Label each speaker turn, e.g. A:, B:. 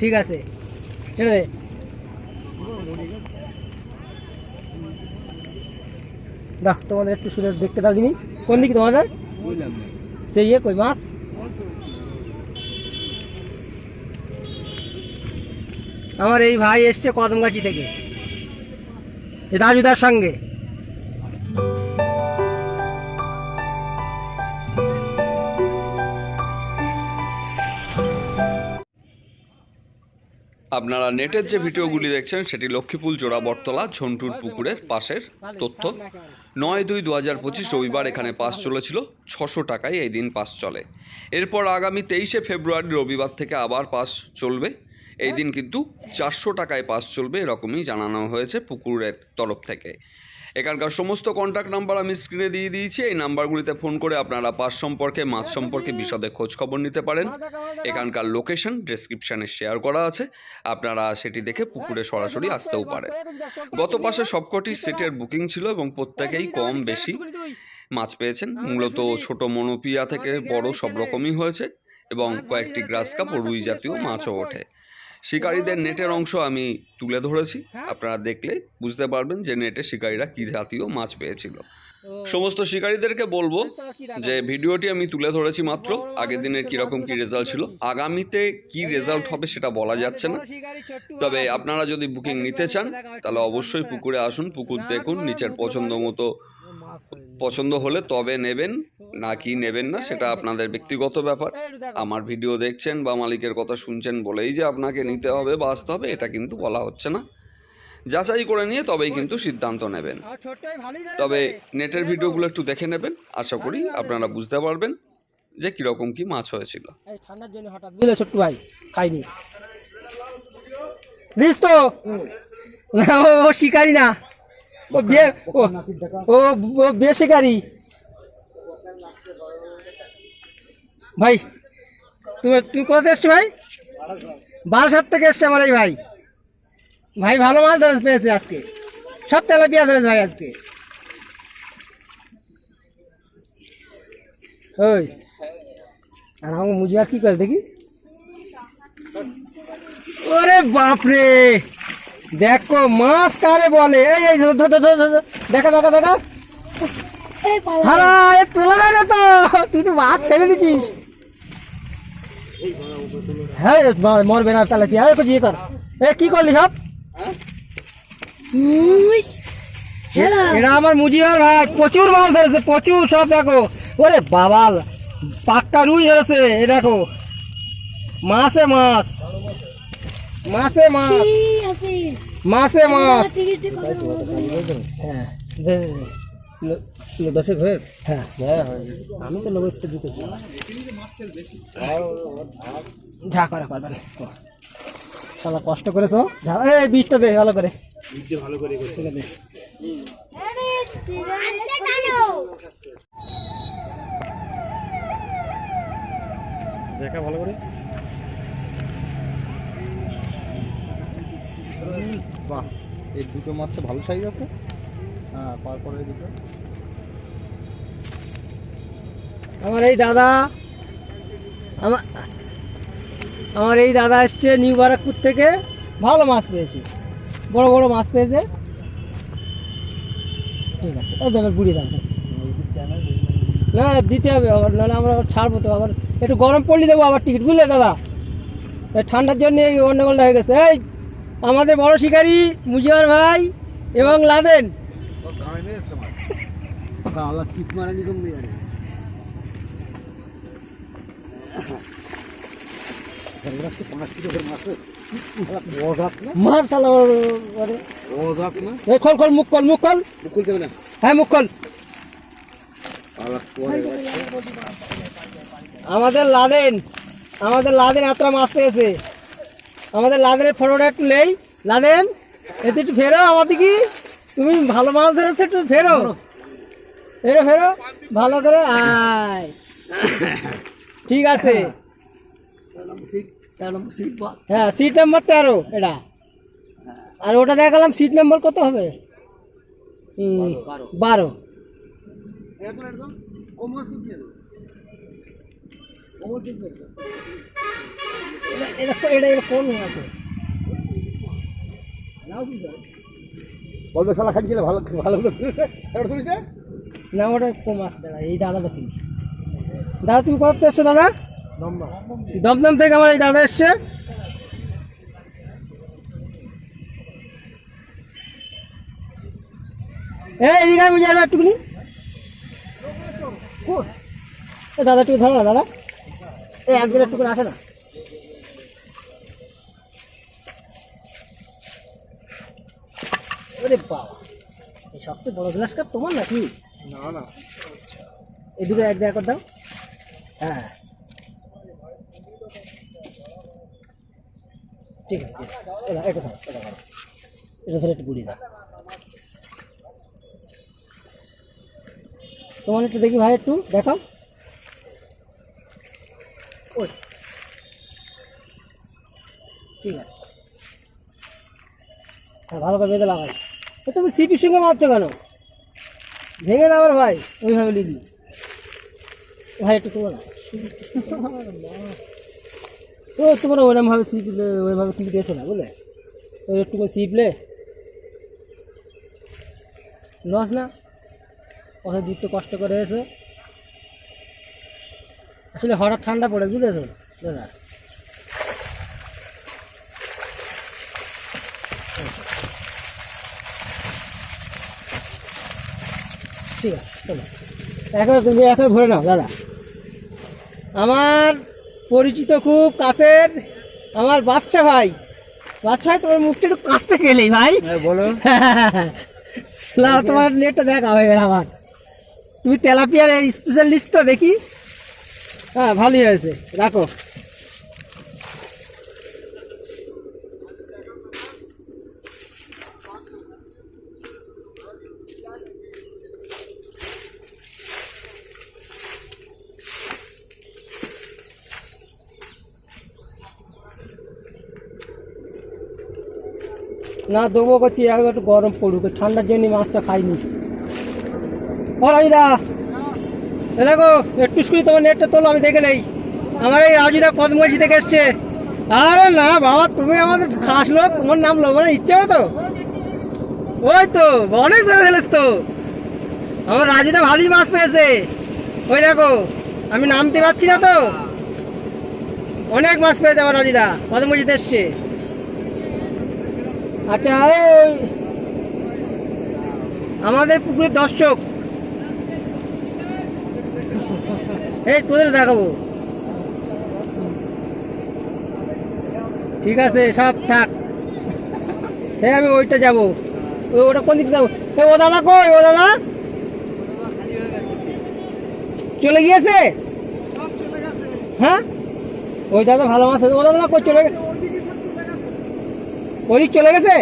A: ঠিক আছে। ছেড়ে দে। দাও তোমাদের একটু সুন্দর দেখতে দাও দিনি কোন দিকে তোমাদের? সেই ইয়ে কই মাছ? আমার এই ভাই এসছে কদমগাছি থেকে। এই রাজুদার সঙ্গে।
B: আপনারা নেটের যে ভিডিওগুলি দেখছেন, সেটি লক্ষ্মীপুল জোড়া বটতলা, ঝন্টুর পুকুরের পাশের তথ্য। নয় দুই দু হাজার পঁচিশ রবিবার এখানে পাস চলেছিল, ছশো টাকায় এই দিন পাস চলে। এরপর আগামী তেইশে ফেব্রুয়ারি রবিবার থেকে আবার পাস চলবে। এই দিন কিন্তু চারশো টাকায় পাস চলবে, এরকমই জানানো হয়েছে পুকুরের তরফ থেকে। এখানকার সমস্ত কন্ট্যাক্ট নাম্বার আমি স্ক্রিনে দিয়ে দিয়েছি। এই নাম্বারগুলিতে ফোন করে আপনারা পাস সম্পর্কে মাছ সম্পর্কে বিশদে খোঁজ খবর নিতে পারেন। এখানকার লোকেশন ডেসক্রিপশানে শেয়ার করা আছে। আপনারা সেটি দেখে পুকুরে সরাসরি আসতেও পারেন। গত পাশে সবকটি সেটের বুকিং ছিল এবং প্রত্যেকেই কম বেশি মাছ পেয়েছেন। মূলত ছোট মনোপিয়া থেকে বড় সব রকমই হয়েছে এবং কয়েকটি গ্রাস কাপ ও রুই জাতীয় মাছও ওঠে। শিকারীদের নেটের অংশ আমি তুলে ধরেছি। আপনারা দেখলে বুঝতে পারবেন যে নেটে শিকারীরা কী জাতীয় মাছ পেয়েছিল। সমস্ত শিকারীদেরকে বলব যে ভিডিওটি আমি তুলে ধরেছি মাত্র। আগের দিনের কীরকম কী রেজাল্ট ছিল আগামীতে কি রেজাল্ট হবে সেটা বলা যাচ্ছে না। তবে আপনারা যদি বুকিং নিতে চান তাহলে অবশ্যই পুকুরে আসুন পুকুর দেখুন নিচের পছন্দ মতো পছন্দ হলে তবে নেবেন। না কি নেবেন না সেটা আপনাদের ব্যক্তিগত ব্যাপার। আমার ভিডিও দেখছেন বা মালিকের কথা শুনছেন বলেই যে আপনাকে নিতে হবে বা আসতে হবে এটা কিন্তু বলা হচ্ছে না। যাচাই করে নিয়ে তবেই কিন্তু সিদ্ধান্ত নেবেন। তবে নেটের ভিডিওগুলো একটু দেখে নেবেন আশা করি আপনারা বুঝতে পারবেন যে কীরকম কি মাছ হয়েছিল।
A: ঠান্ডার জন্য হঠাৎ বুঝলে ছোট্টু ভাই খাইনি। তো। ও শিকারি না। ও বে ও ও শিকারি। ভাই তুমি তুমি কোথা থেকে এসছো ভাই? বারাসাত থেকে এসছে আমার এই ভাই। ভাই ভালো মাছ ধরে পেয়েছে আজকে। সব তেলাপিয়া ধরেছে ভাই আজকে। ওই আর আমার মুজিয়ার কি করে দেখি? ওরে বাপরে! দেখো মাছ কারে বলে? এই এই ধর, ধর, ধর, ধর, ধর, দেখা দেখা দেখা। হারা এ তোলা যায় না তো। তুই তো মাছ ছেড়ে দিছিস। হ্যাঁ মর- মরবে না তাহলে কি? হ্যাঁ তো জিয়ে কর। এ কি করলি সব? এটা আমার মুজিয়ার ভাই প্রচুর মাছ ধরেছে প্রচুর সব দেখো। ওরে বাবাল পাক্কা রুই ধরেছে এ দেখো। মাছে মাছ। মাছে মাছ। মাছে মাছ। হ্যাঁ দে, দে, দে। লো- লো- দশেক হয়ে। হ্যাঁ হ্যাঁ। আমি তো নব্বই তো দিতেছি যা করে করবেন শালা কষ্ট করেছ? যা এই বীজটা দে ভালো করে। আছে।
C: দেখা ভালো করে। বাহ এই দুটো মাছ তো ভালো সাইজ আছে। হ্যাঁ তারপরে এই দুটো।
A: আমার এই দাদা আমার আমার এই দাদা এসছে নিউ বারাকপুর থেকে। ভালো মাছ পেয়েছে। বড় বড় মাছ পেয়েছে। ঠিক আছে। ও দেবের বুড়ি দাম না দিতে হবে আবার নাহলে আমরা আবার ছাড়বো তো। আবার একটু গরম পড়লে দেবো আবার টিকিট বুঝলে দাদা? এই ঠান্ডার জন্য এই গন্ডগোলটা হয়ে গেছে। এই আমাদের বড় শিকারি মুজিবার ভাই এবং লাদেন।
C: মারা নিকম নেই আরে পাঁচ কিলো করে মাছ ওজাক না
A: হ্যাঁ আমাদের লাদেন আমাদের লাদেন এতটা মাছ পেয়েছে। আমাদের লাদেনের ফটোটা একটু নেই। লাদেন, এতে একটু ফেরো আমাদের কি তুমি ভালো মাছ ধরেছো, একটু ফেরো। ফেরো ফেরো। ভালো করে, আয়। ঠিক আছে। হ্যাঁ সিট নাম্বার তেরো এটা। আর ওটা দেখালাম সিট নাম্বার কত হবে? হুম, বারো
C: বলবে? শালা খাচ্ছিলে ভালো ভালো
A: না ওটা কম দাদা এই দাদাটা তুমি দাদা তুমি কত এসছো দাদা? দমদম থেকে আমার এই দাদা এসছে। এই এদিকে আমি যাব একটুখানি। দাদা একটু ধরো না দাদা। এই একদিন একটু করে আসে না। ওরে বাবা এই সবচেয়ে বড় গ্লাস কাপ তোমার নাকি?
C: না না।
A: এই দুটো এক দেখা দাও। হ্যাঁ। ঠিক আছে এটা এটা ধরো এটা ধরো। এটা ধরে একটু গুড়িয়ে দাও। তোমার একটু দেখি ভাই একটু, দেখাও। ওই। ঠিক আছে। হ্যাঁ ভালো করে বেঁধে লাগাই তুমি সিপির সঙ্গে মারছো কেন? ভেঙে দাও আবার ভাই, ওইভাবে লিখি ভাই, একটু তোমার ও তোমরা ওরকম ভাবে শিখলে ওইভাবে ক্লিক এসো না, বুঝলে? ওই একটু শিখলে লস না? কত দূর তো কষ্ট করে এসো। আসলে হঠাৎ ঠান্ডা পড়ে, বুঝেছ? দাদা। ঠিক আছে, চলো। এখন তুমি এখন ভরে নাও, দাদা। আমার পরিচিত খুব কাছের আমার বাচ্চা ভাই। বাচ্চা ভাই তোমার মুখটা একটু কাঁচতে গেলেই ভাই।
C: বলো।
A: না তোমার নেটটা দেখা হয়ে গেল আমার। তুমি তেলাপিয়ার স্পেশালিস্ট তো দেখি। হ্যাঁ ভালোই হয়েছে। রাখো। না দেবো করছি এখন একটু গরম পড়ুক, ঠান্ডার জন্য মাছটা খাইনি। ও রাজুদা দেখো, একটু শুনি, তোমার নেটটা তোলো, আমি দেখে নেই। আমার এই রাজুদা কদমগঞ্জি থেকে এসছে। আরে না বাবা, তুমি আমাদের খাস লোক, তোমার নাম লোক না ইচ্ছে তো? ওই তো, অনেক ধরে ফেলেছ তো। আমার রাজুদা ভালোই মাছ পেয়েছে। ওই দেখো, আমি নামতে পারছি না তো। অনেক মাছ পেয়েছে আমার রাজুদা কদমগঞ্জিতে এসছে। আচ্ছা আমাদের পুকুরের দর্শক। এই তোদের দেখাবো। ঠিক আছে, সব থাক। হ্যাঁ আমি ওইটা যাব। ওটা কোন দিকে যাব? ও দাদা কই? ও দাদা? চলে গিয়েছে? হ্যাঁ? ওই দাদা ভালো মাছ আছে। ও দাদা কই? চলে গেছে ওদিক চলে গেছে?